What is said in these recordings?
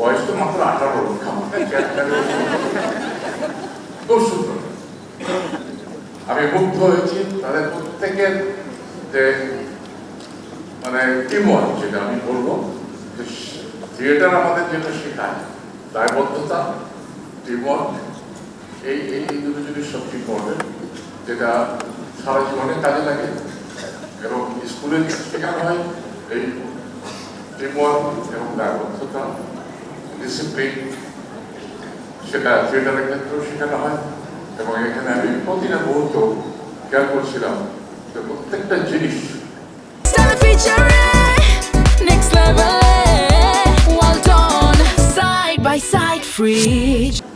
বয়স তো মাত্র আঠারো খুব সুন্দর আমি মুগ্ধ হয়েছি তাদের প্রত্যেকের যে মানে টিমওয়ার্ক যেটা আমি বলব থিয়েটার আমাদের যেটা শেখায় দায়বদ্ধতা টিমওয়ার্ক এই এই এই দুটো জিনিস সবচেয়ে ইম্পর্টেন্ট যেটা সারা জীবনে কাজে লাগে এবং স্কুলে শেখানো হয় এই টিমওয়ার্ক এবং দায়বদ্ধতা ডিসিপ্লিন সেটা থিয়েটারের ক্ষেত্রেও শেখানো হয়। এবং এখানে আমি প্রতিটা মুহূর্ত খেয়াল করছিলাম যে প্রত্যেকটা জিনিস.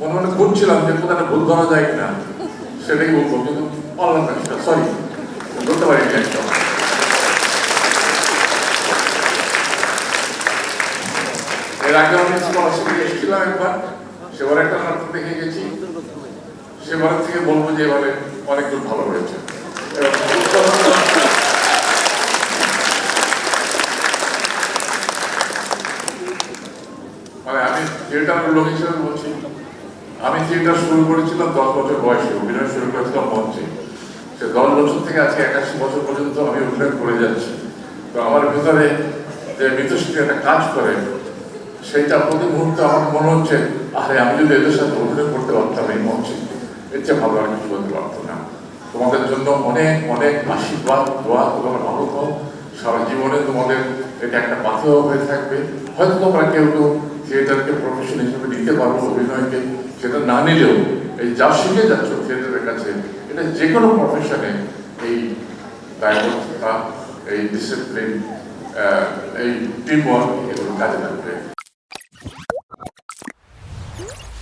মনে মনে ঘুরছিলাম যে কোথাটা ভুল করা যায় কিনা। সেটাই বলব কিন্তু পারলাম না সরি বলতে পারিনি এর আগে আমি স্কলারশিপে এসেছিলাম একবার। সেবার একটা নাটক দেখে গেছি। সেবার থেকে বলব যে এবারে অনেক দূর ভালো হয়েছে মানে আমি থিয়েটারের লোক হিসেবে বলছি, আমি থিয়েটার শুরু করেছিলাম দশ বছর বয়সে, অভিনয় শুরু করেছিলাম মঞ্চে। সে দশ বছর থেকে আজকে একাশি বছর পর্যন্ত আমি অভিনয় করে যাচ্ছি। তো আমার ভিতরে যে মিতশক্তি একটা কাজ করে সেইটা প্রতি মুহূর্তে আমার মনে হচ্ছে, আরে আমি যদি এদের সাথে অভিনয় করতে পারতাম এই মঞ্চে, এর চেয়ে ভালো আর কিছু করতে পারতাম না। তোমাদের জন্য অনেক অনেক আশীর্বাদ, দোয়া তোমরা ভালো হও সারা জীবনে তোমাদের এটা একটা পাথেয় হয়ে থাকবে। হয়তো তোমরা কেউ কেউ থিয়েটারকে প্রফেশন হিসেবে নিতে পারব অভিনয়কে, সেটা না নিলেও এই যা শিখে যাচ্ছ থিয়েটারের কাছে, এটা যে কোনো প্রফেশনে এই দায়বদ্ধতা, এই ডিসিপ্লিন এই টিম ওয়ার্ক এগুলো কাজে লাগবে।